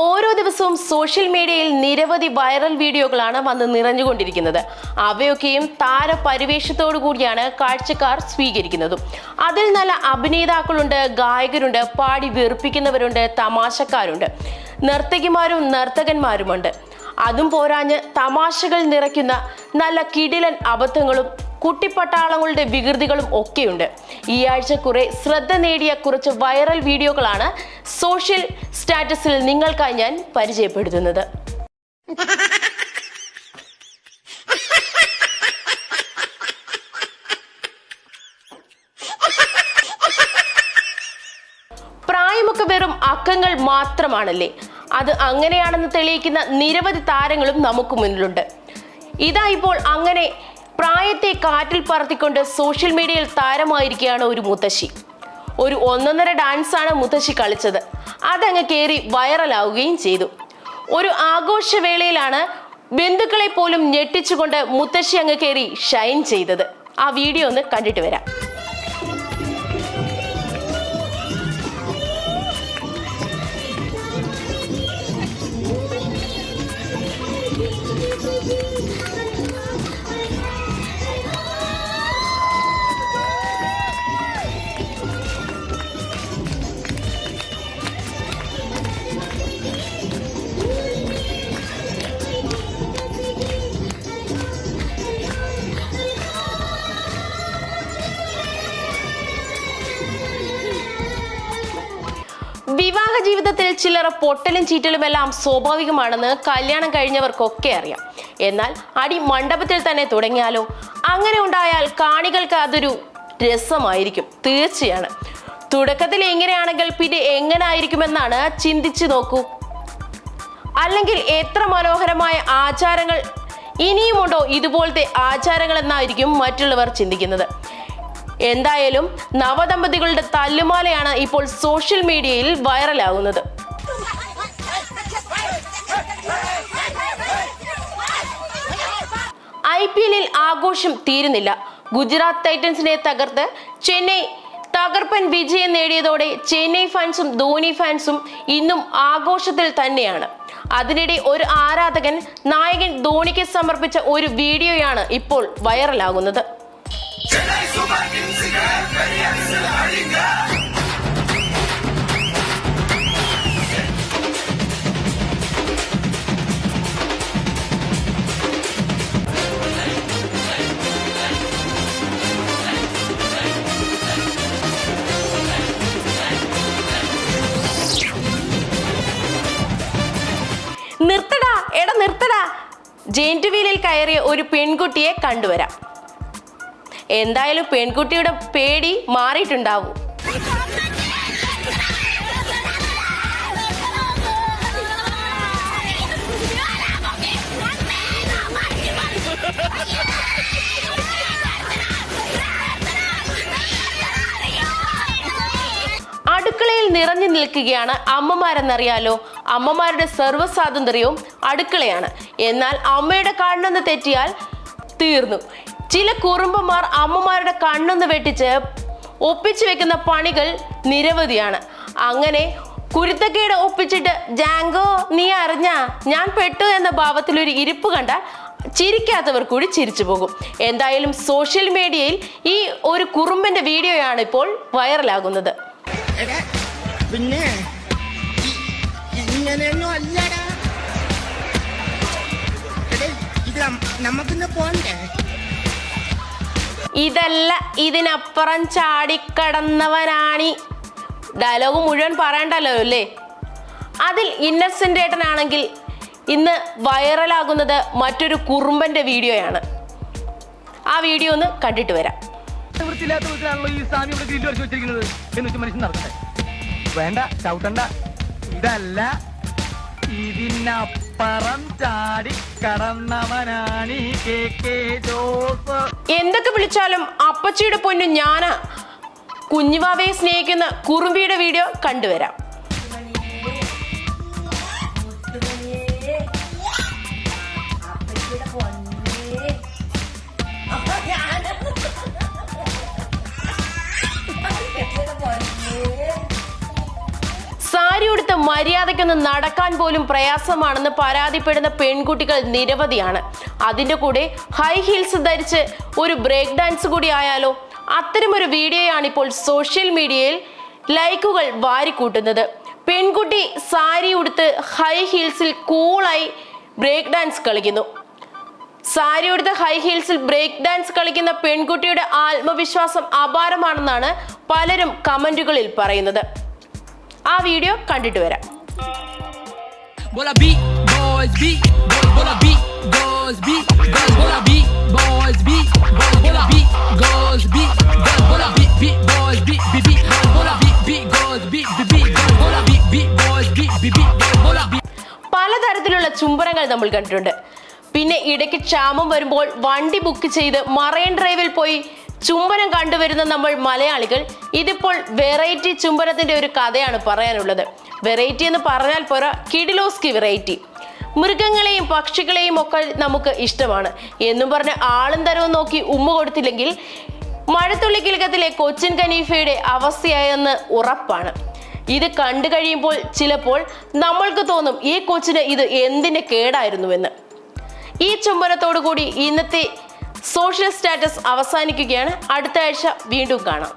ഓരോ ദിവസവും സോഷ്യൽ മീഡിയയിൽ നിരവധി വൈറൽ വീഡിയോകളാണ് വന്ന് നിറഞ്ഞുകൊണ്ടിരിക്കുന്നത്. അവയൊക്കെയും താരപരിവേഷത്തോടു കൂടിയാണ് കാഴ്ചക്കാർ സ്വീകരിക്കുന്നതും. അതിൽ നല്ല അഭിനേതാക്കളുണ്ട് ഗായകരുണ്ട് പാടി വെറുപ്പിക്കുന്നവരുണ്ട് തമാശക്കാരുണ്ട്. നർത്തകിമാരും നർത്തകന്മാരുമുണ്ട്. അതും പോരാഞ്ഞ് തമാശകൾ നിറയ്ക്കുന്ന നല്ല കിടിലൻ അബദ്ധങ്ങളും കുട്ടിപ്പട്ടാളങ്ങളുടെ വികൃതികളും ഒക്കെയുണ്ട്. ഈ ആഴ്ച കുറെ ശ്രദ്ധ നേടിയ കുറച്ച് വൈറൽ വീഡിയോകളാണ് സോഷ്യൽ സ്റ്റാറ്റസിൽ നിങ്ങൾക്കായി ഞാൻ പരിചയപ്പെടുത്തുന്നത്. പ്രായമൊക്കെ വെറും അക്കങ്ങൾ മാത്രമാണല്ലേ? അത് അങ്ങനെയാണെന്ന് തെളിയിക്കുന്ന നിരവധി താരങ്ങളും നമുക്ക് മുന്നിലുണ്ട്. ഇതാ ഇപ്പോൾ അങ്ങനെ പ്രായത്തെ കാറ്റിൽ പറത്തിക്കൊണ്ട് സോഷ്യൽ മീഡിയയിൽ താരമായിരിക്കുകയാണ് ഒരു മുത്തശ്ശി. ഒരു ഒന്നൊന്നര ഡാൻസാണ് മുത്തശ്ശി കളിച്ചത്. അതങ്ങ് കയറി വൈറലാവുകയും ചെയ്തു. ഒരു ആഘോഷവേളയിലാണ് ബന്ധുക്കളെ പോലും ഞെട്ടിച്ചുകൊണ്ട് മുത്തശ്ശി അങ്ങ് കയറി ഷൈൻ ചെയ്തത്. ആ വീഡിയോ ഒന്ന് കണ്ടിട്ട് വരാം. ജീവിതത്തിൽ ചിലർ പൊട്ടലും ചീറ്റലും എല്ലാം സ്വാഭാവികമാണെന്ന് കല്യാണം കഴിഞ്ഞവർക്കൊക്കെ അറിയാം. എന്നാൽ അടി മണ്ഡപത്തിൽ തന്നെ തുടങ്ങിയാലോ? അങ്ങനെ ഉണ്ടായാൽ കാണികൾക്ക് അതൊരു രസമായിരിക്കും. തീർച്ചയാണ്. തുടക്കത്തിൽ എങ്ങനെയാണെങ്കിൽ പിന്നെ എങ്ങനെ ആയിരിക്കുമെന്നാണ് ചിന്തിച്ചു നോക്കൂ. അല്ലെങ്കിൽ എത്ര മനോഹരമായ ആചാരങ്ങൾ ഇനിയുമുണ്ടോ ഇതുപോലത്തെ ആചാരങ്ങൾ എന്നായിരിക്കും മറ്റുള്ളവർ ചിന്തിക്കുന്നത്. എന്തായാലും നവദമ്പതികളുടെ തല്ലുമാലയാണ് ഇപ്പോൾ സോഷ്യൽ മീഡിയയിൽ വൈറലാകുന്നത്. ഐ പി എല്ലിൽ ആഘോഷം തീരുന്നില്ല. ഗുജറാത്ത് ടൈറ്റൻസിനെ തകർത്ത് ചെന്നൈ തകർപ്പൻ വിജയം നേടിയതോടെ ചെന്നൈ ഫാൻസും ധോനി ഫാൻസും ഇന്നും ആഘോഷത്തിൽ തന്നെയാണ്. അതിനിടെ ഒരു ആരാധകൻ നായകൻ ധോണിക്ക് സമർപ്പിച്ച ഒരു വീഡിയോയാണ് ഇപ്പോൾ വൈറലാകുന്നത്. ജെയിന്റ് വീലിൽ കയറിയ ഒരു പെൺകുട്ടിയെ കണ്ടുവരാം. എന്തായാലും പെൺകുട്ടിയുടെ പേടി മാറിയിട്ടുണ്ടാവും. അടുക്കളയിൽ നിറഞ്ഞു നിൽക്കുകയാണ് അമ്മമാരെന്നറിയാലോ അമ്മമാരുടെ സർവ സ്വാതന്ത്ര്യവും അടുക്കളയാണ്. എന്നാൽ അമ്മയുടെ കണ്ണെന്ന് തെറ്റിയാൽ തീർന്നു. ചില കുറുമ്പന്മാർ അമ്മമാരുടെ കണ്ണെന്ന് വെട്ടിച്ച് ഒപ്പിച്ചു വെക്കുന്ന പണികൾ നിരവധിയാണ്. അങ്ങനെ കുരുത്തക്കേട് ഒപ്പിച്ചിട്ട് ജാങ്കോ നീ അറിഞ്ഞ? ഞാൻ പെട്ടു എന്ന ഭാവത്തിൽ ഒരു ഇരിപ്പ് കണ്ടാൽ ചിരിക്കാത്തവർ കൂടി ചിരിച്ചു പോകും. എന്തായാലും സോഷ്യൽ മീഡിയയിൽ ഈ ഒരു കുറുമ്പന്റെ വീഡിയോയാണ് ഇപ്പോൾ വൈറലാകുന്നത്. പിന്നെ? അല്ലടാ. ഇത് നമുക്കിന്ന് പോണ്ടേ? ഇതല്ല ഇതിനപ്പുറം ചാടിക്കടന്നവനാണി. ഡയലോഗ് മുഴുവൻ പറയണ്ടല്ലോ അല്ലേ? അതിൽ ഇന്നസെന്റ് ഏട്ടനാണെങ്കിൽ ഇന്ന് വൈറലാകുന്നത് മറ്റൊരു കുറുമ്പന്റെ വീഡിയോയാണ്. ആ വീഡിയോ ഒന്ന് കണ്ടിട്ട് വരാം. വേണ്ട ചവിട്ടണ്ട. ഇതല്ല. ഇതിനപ്പുറം ചാടി കടന്നവനാണ് ഈ കെ കെ ജോസ്. എന്തൊക്കെ വിളിച്ചാലും അപ്പച്ചിയുടെ പൊന്നു ഞാൻ. കുഞ്ഞുവാവയെ സ്നേഹിക്കുന്ന കുറുമ്പിയുടെ വീഡിയോ കണ്ടുവരാം. മര്യാദയ്ക്കൊന്ന് നടക്കാൻ പോലും പ്രയാസമാണെന്ന് പരാതിപ്പെടുന്ന പെൺകുട്ടികൾ നിരവധിയാണ്. അതിന്റെ കൂടെ ഹൈ ഹീൽസ് ധരിച്ച് ഒരു ബ്രേക്ക് ഡാൻസ് കൂടി ആയാലോ? അത്തരമൊരു വീഡിയോയാണ് ഇപ്പോൾ സോഷ്യൽ മീഡിയയിൽ ലൈക്കുകൾ വാരിക്കൂട്ടുന്നത്. പെൺകുട്ടി സാരി ഉടുത്ത് ഹൈ ഹീൽസിൽ കൂളായി ബ്രേക്ക് ഡാൻസ് കളിക്കുന്നു. സാരി ഉടുത്ത് ഹൈ ഹീൽസിൽ ബ്രേക്ക് ഡാൻസ് കളിക്കുന്ന പെൺകുട്ടിയുടെ ആത്മവിശ്വാസം അപാരമാണെന്നാണ് പലരും കമന്റുകളിൽ പറയുന്നത്. ആ വീഡിയോ കണ്ടിട്ട് വരാം. പലതരത്തിലുള്ള ചുംബനങ്ങൾ നമ്മൾ കണ്ടിട്ടുണ്ട്. പിന്നെ ഇടയ്ക്ക് ക്ഷാമം വരുമ്പോൾ വണ്ടി ബുക്ക് ചെയ്ത് മറൈൻ ഡ്രൈവിൽ പോയി ചുംബനം കണ്ടുവരുന്ന നമ്മൾ മലയാളികൾ ഇതിപ്പോൾ വെറൈറ്റി ചുംബനത്തിന്റെ ഒരു കഥയാണ് പറയാനുള്ളത്. വെറൈറ്റി എന്ന് പറഞ്ഞാൽ പോരാ കിഡിലോസ്കി വെറൈറ്റി. മൃഗങ്ങളെയും പക്ഷികളെയും ഒക്കെ നമുക്ക് ഇഷ്ടമാണ്. എന്നും പറഞ്ഞ് ആളും തരവും നോക്കി ഉമ്മ കൊടുത്തില്ലെങ്കിൽ മഴത്തുള്ളി കിലകത്തിലെ കൊച്ചിൻ കനീഫയുടെ അവസ്ഥയായെന്ന് ഉറപ്പാണ്. ഇത് കണ്ടു കഴിയുമ്പോൾ ചിലപ്പോൾ നമ്മൾക്ക് തോന്നും ഈ കൊച്ചിന് ഇത് എന്തിന്റെ കേടായിരുന്നുവെന്ന്. ഈ ചുംബനത്തോടു കൂടി ഇന്നത്തെ സോഷ്യൽ സ്റ്റാറ്റസ് അവസാനിക്കുകയാണ് അടുത്ത ആഴ്ച വീണ്ടും കാണാം